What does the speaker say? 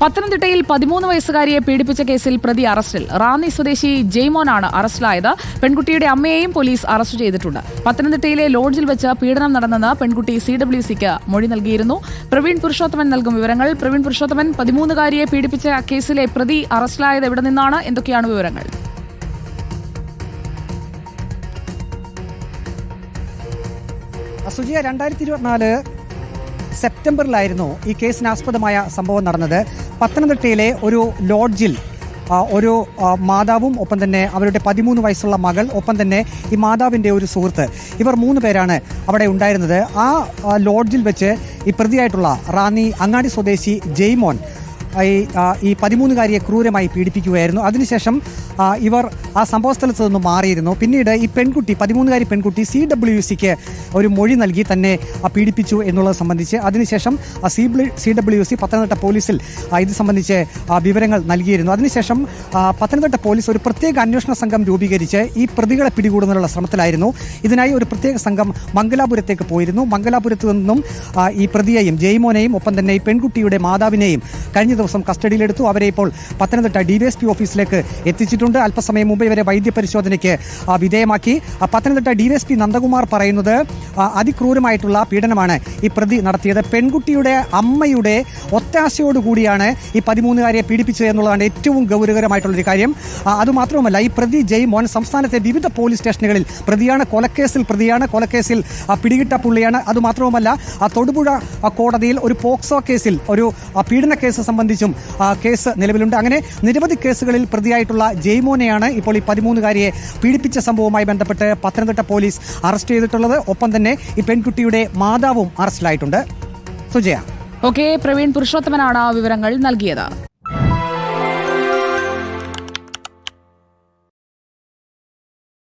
പത്തനംതിട്ടയിൽ പതിമൂന്ന് വയസ്സുകാരിയെ പീഡിപ്പിച്ച കേസിൽ പ്രതി അറസ്റ്റിൽ. റാന്നി സ്വദേശി ജെയ്മോനാണ് അറസ്റ്റിലായത്. പെൺകുട്ടിയുടെ അമ്മയെയും പോലീസ് അറസ്റ്റ് ചെയ്തിട്ടുണ്ട്. പത്തനംതിട്ടയിലെ ലോഡ്ജിൽ വെച്ച് പീഡനം നടന്നെന്ന് പെൺകുട്ടി സി ഡബ്ല്യു സിക്ക് മൊഴി നൽകിയിരുന്നു. പ്രവീൺ പുരുഷോത്തമൻ നൽകും വിവരങ്ങൾ. പ്രവീൺ പുരുഷോത്തമൻ പതിമൂന്നുകാരിയെ പീഡിപ്പിച്ച കേസിലെ പ്രതി അറസ്റ്റിലായത് എവിടെ നിന്നാണ്? എന്തൊക്കെയാണ് വിവരങ്ങൾ? സുജിയ രണ്ടായിരത്തി ഇരുപത്തിനാല് സെപ്റ്റംബറിലായിരുന്നു ഈ കേസിനാസ്പദമായ സംഭവം നടന്നത്. പത്തനംതിട്ടയിലെ ഒരു ലോഡ്ജിൽ ഒരു മാതാവും ഒപ്പം തന്നെ അവരുടെ പതിമൂന്ന് വയസ്സുള്ള മകൾ ഒപ്പം തന്നെ ഈ മാതാവിന്റെ ഒരു സുഹൃത്ത്. ഇവർ മൂന്ന് പേരാണ് അവിടെ ഉണ്ടായിരുന്നത്. ആ ലോഡ്ജിൽ വെച്ച് ഈ പ്രതിയായിട്ടുള്ള റാന്നി അങ്ങാടി സ്വദേശി ജെയ്മോൻ ഈ പതിമൂന്നുകാരിയെ ക്രൂരമായി പീഡിപ്പിക്കുകയായിരുന്നു. അതിനുശേഷം ഇവർ ആ സംഭവസ്ഥലത്ത് നിന്ന് മാറിയിരുന്നു. പിന്നീട് ഈ പെൺകുട്ടി പതിമൂന്നുകാരി പെൺകുട്ടി സി ഡബ്ല്യു സിക്ക് ഒരു മൊഴി നൽകി തന്നെ പീഡിപ്പിച്ചു എന്നുള്ളത് സംബന്ധിച്ച് അതിനുശേഷം ആ, C C W C Pathanamthitta പോലീസിൽ ഇത് സംബന്ധിച്ച് വിവരങ്ങൾ നൽകിയിരുന്നു. അതിനുശേഷം പത്തനംതിട്ട പോലീസ് ഒരു പ്രത്യേക അന്വേഷണ സംഘം രൂപീകരിച്ച് ഈ പ്രതികളെ പിടികൂടുന്നതിനുള്ള ശ്രമത്തിലായിരുന്നു. ഇതിനായി ഒരു പ്രത്യേക സംഘം മംഗലാപുരത്തേക്ക് പോയിരുന്നു. മംഗലാപുരത്ത് നിന്നും ഈ പ്രതിയെയും ജയ്മോനെയും ഒപ്പം തന്നെ ഈ പെൺകുട്ടിയുടെ മാതാവിനെയും കഴിഞ്ഞ ദിവസം കസ്റ്റഡിയിലെടുത്തു. അവരെ ഇപ്പോൾ പത്തനംതിട്ട ഡിവൈഎസ്പി ഓഫീസിലേക്ക് എത്തിച്ചിട്ടുണ്ട്. അല്പസമയം മുമ്പ് ഇവരെ വൈദ്യപരിശോധനയ്ക്ക് പരിശോധനയ്ക്ക് വിധേയമാക്കി. പത്തനംതിട്ട ഡിവൈഎസ്പി നന്ദകുമാർ പറയുന്നത് അതിക്രൂരമായിട്ടുള്ള പീഡനമാണ് ഈ പ്രതി നടത്തിയത്. പെൺകുട്ടിയുടെ അമ്മയുടെ ഒത്താശയോടുകൂടിയാണ് ഈ പതിമൂന്നുകാരിയെ പീഡിപ്പിച്ചത് എന്നുള്ളതാണ് ഏറ്റവും ഗൗരവകരമായിട്ടുള്ളൊരു കാര്യം. അതുമാത്രവുമല്ല ഈ പ്രതി ജയ് മോൻ സംസ്ഥാനത്തെ വിവിധ പോലീസ് സ്റ്റേഷനുകളിൽ പ്രതിയാണ് കൊലക്കേസിൽ പ്രതിയാണ് കൊലക്കേസിൽ പിടികിട്ട പുള്ളിയാണ്. അതുമാത്രവുമല്ല ആ, തൊടുപുഴ കോടതിയിൽ ഒരു പോക്സോ കേസിൽ ഒരു പീഡന കേസ് സംബന്ധിച്ചും കേസ് നിലവിലുണ്ട്. അങ്ങനെ നിരവധി കേസുകളിൽ പ്രതിയായിട്ടുള്ള ജയ്മോനെയാണ് ഇപ്പോൾ ഈ പതിമൂന്നുകാരിയെ പീഡിപ്പിച്ച സംഭവവുമായി ബന്ധപ്പെട്ട് പത്തനംതിട്ട പോലീസ് അറസ്റ്റ് ചെയ്തിട്ടുള്ളത്. ഒപ്പം തന്നെ ഈ പെൺകുട്ടിയുടെ മാതാവും അറസ്റ്റിലായിട്ടുണ്ട്. സുജയ. ഓക്കെ പ്രവീൺ പുരുഷോത്തമനാണ് വിവരങ്ങൾ നൽകിയത്.